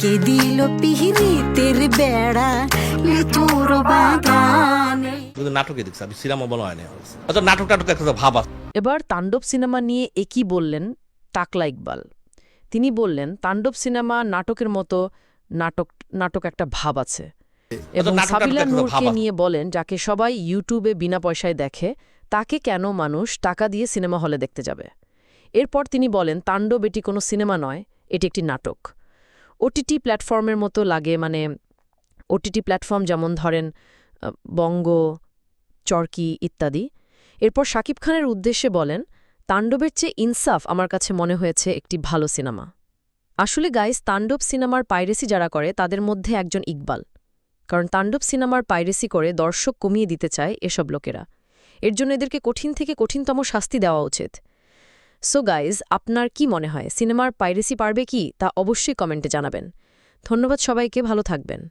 কে দিল পিহিরিতের বেড়া? লিচুর বাগানে। নাটকে দেখছি আমি সিনেমা বলা হয়নি আচ্ছা নাটক টাটক একটা ভাব আছে। এবার তাণ্ডব সিনেমা নিয়ে একই বললেন টাকলা ইকবাল? তিনি বললেন তাণ্ডব সিনেমা নাটকের মতো নাটক নাটক একটা ভাব আছে। এবং নাটক- নাটক সাবিলা নূরকে নিয়ে বলেন যাকে সবাই ইউটিউবে বিনা পয়সায় দেখে তাকে কেন মানুষ টাকা দিয়ে সিনেমা হলে দেখতে যাবে? এরপর তিনি বলেন তাণ্ডব এটি কোনো সিনেমা নয় এটি একটি নাটক। ওটিটি প্ল্যাটফর্মের মতো লাগে মানে ওটিটি প্ল্যাটফর্ম যেমন ধরেন বঙ্গ, চরকি ইত্যাদি। এরপর শাকিব খানের উদ্দেশ্যে বলেন, তাণ্ডবের চেয়ে ইনসাফ আমার কাছে মনে হয়েছে একটি ভালো সিনেমা। আসলে গাইস, তাণ্ডব সিনেমার পাইরেসি যারা করে, তাদের মধ্যে একজন ইকবাল। কারণ তাণ্ডব সিনেমার পাইরেসি করে দর্শক কমিয়ে দিতে চায় এসব লোকেরা। এর জন্য এদেরকে কঠিন থেকে কঠিনতম শাস্তি দেওয়া উচিত। সো গাইজ আপনার কি মনে হয়? সিনেমার পাইরেসি পারবে কি? তা অবশ্যই কমেন্টে জানাবেন। ধন্যবাদ সবাইকে, ভালো থাকবেন।